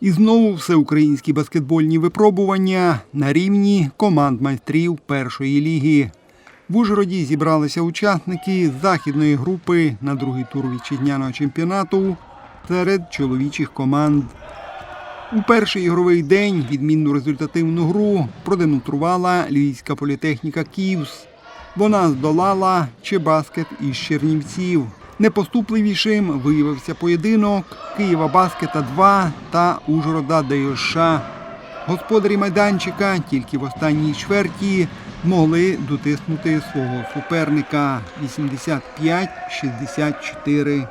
І знову всеукраїнські баскетбольні випробування на рівні команд майстрів першої ліги. В Ужгороді зібралися учасники західної групи на другий тур вітчизняного чемпіонату серед чоловічих команд. У перший ігровий день відмінну результативну гру продемонструвала Львівська політехніка Київс. Вона здолала Чебаскет із Чернівців. Непоступливішим виявився поєдинок Києва Баскета 2 та Ужгорода ДЮШ. Господарі майданчика тільки в останній чверті могли дотиснути свого суперника 85-64.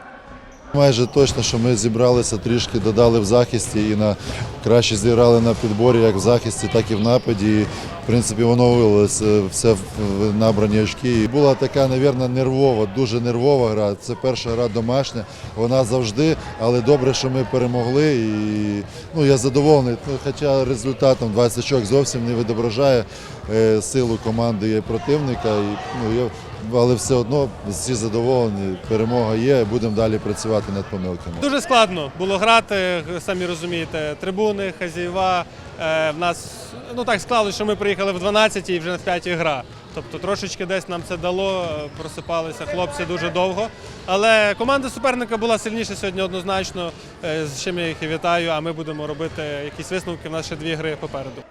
Майже точно, що ми зібралися, трішки додали в захисті і на краще зіграли на підборі, як в захисті, так і в нападі. І, в принципі, воно вилилося все в набрані очки. І була така, мабуть, нервова, дуже нервова гра. Це перша гра домашня. Вона завжди, але добре, що ми перемогли. І ну, я задоволений. Ну, хоча результатом 20 очок зовсім не відображає е, силу команди і противника. І, ну, я, але все одно всі задоволені. Перемога є, будемо далі працювати над помилками. Дуже складно було грати, самі розумієте, трибуни, хазяєва. Е, в нас ну так склалося, що ми приїхали в 12 і вже на 5 гра. Тобто трошечки десь нам це дало, е, просипалися хлопці дуже довго. Але команда суперника була сильніша сьогодні однозначно, е, з чим я їх і вітаю. А ми будемо робити якісь висновки. В ще дві гри попереду.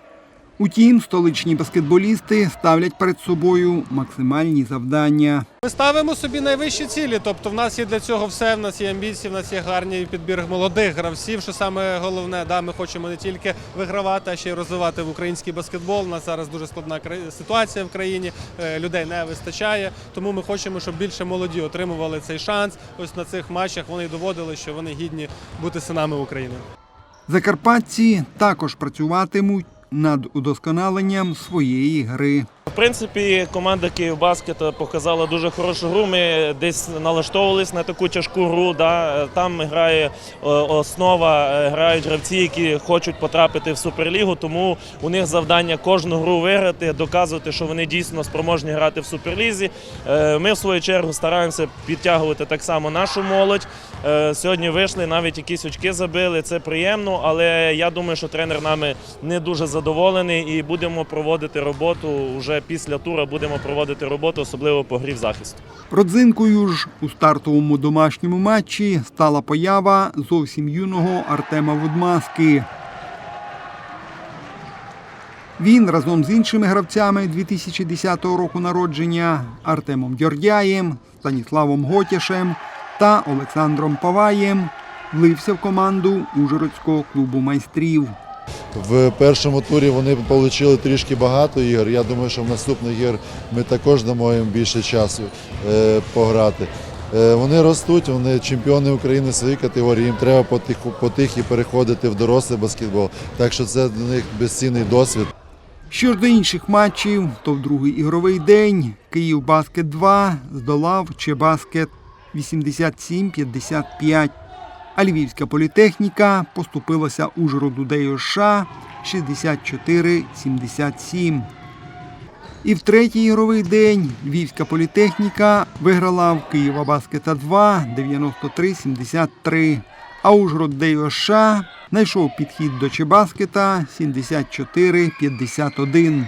Утім, столичні баскетболісти ставлять перед собою максимальні завдання. Ми ставимо собі найвищі цілі. Тобто, в нас є для цього все. В нас є амбіції, в нас є гарний підбір молодих гравців. Що саме головне, да, ми хочемо не тільки вигравати, а ще й розвивати в український баскетбол. У нас зараз дуже складна ситуація в країні. е, Людей не вистачає. Тому ми хочемо, щоб більше молоді отримували цей шанс. Ось на цих матчах вони доводили, що вони гідні бути синами України. Закарпатці також працюватимуть над удосконаленням своєї гри. Принципі, команда Київбаскет показала дуже хорошу гру. Ми десь налаштовувались на таку тяжку гру. Да. Там грає е, основа, е, грають гравці, які хочуть потрапити в суперлігу. Тому у них завдання кожну гру виграти, доказувати, що вони дійсно спроможні грати в суперлізі. Е, Ми в свою чергу стараємося підтягувати так само нашу молодь. Сьогодні вийшли, навіть якісь очки забили. Це приємно, але я думаю, що тренер нами не дуже задоволений і будемо проводити роботу вже після тура. Будемо проводити роботу, особливо по грі в захисту. Родзинкою ж у стартовому домашньому матчі стала поява зовсім юного Артема Вудмаски. Він разом з іншими гравцями 2010 року народження Артемом Дьордяєм, Станіславом Готяшем та Олександром Паваєм влився в команду Ужгородського клубу майстрів. В першому турі вони отримали трішки багато ігор. Я думаю, що в наступних ігор ми також дамо їм більше часу е, пограти. Е, вони ростуть, вони чемпіони України своєї категорії. Їм треба потиху, потихі переходити в дорослий баскетбол. Так що це для них безцінний досвід. Що ж до інших матчів, то в другий ігровий день Київ Баскет 2 здолав Чебаскет 87-55, а Львівська політехніка поступилася Ужгороду ДЮШ 64-77. І в третій ігровий день Львівська політехніка виграла в Києва Баскета 2 93-73. А Ужгород ДЮШ знайшов підхід до Чебаскета 74-51.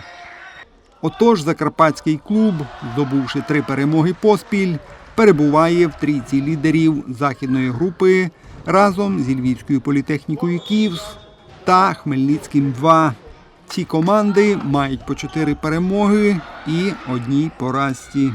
Отож, Закарпатський клуб, здобувши три перемоги поспіль, перебуває в трійці лідерів західної групи разом зі Львівською політехнікою Київс та Хмельницьким 2. Ці команди мають по чотири перемоги і одній поразці.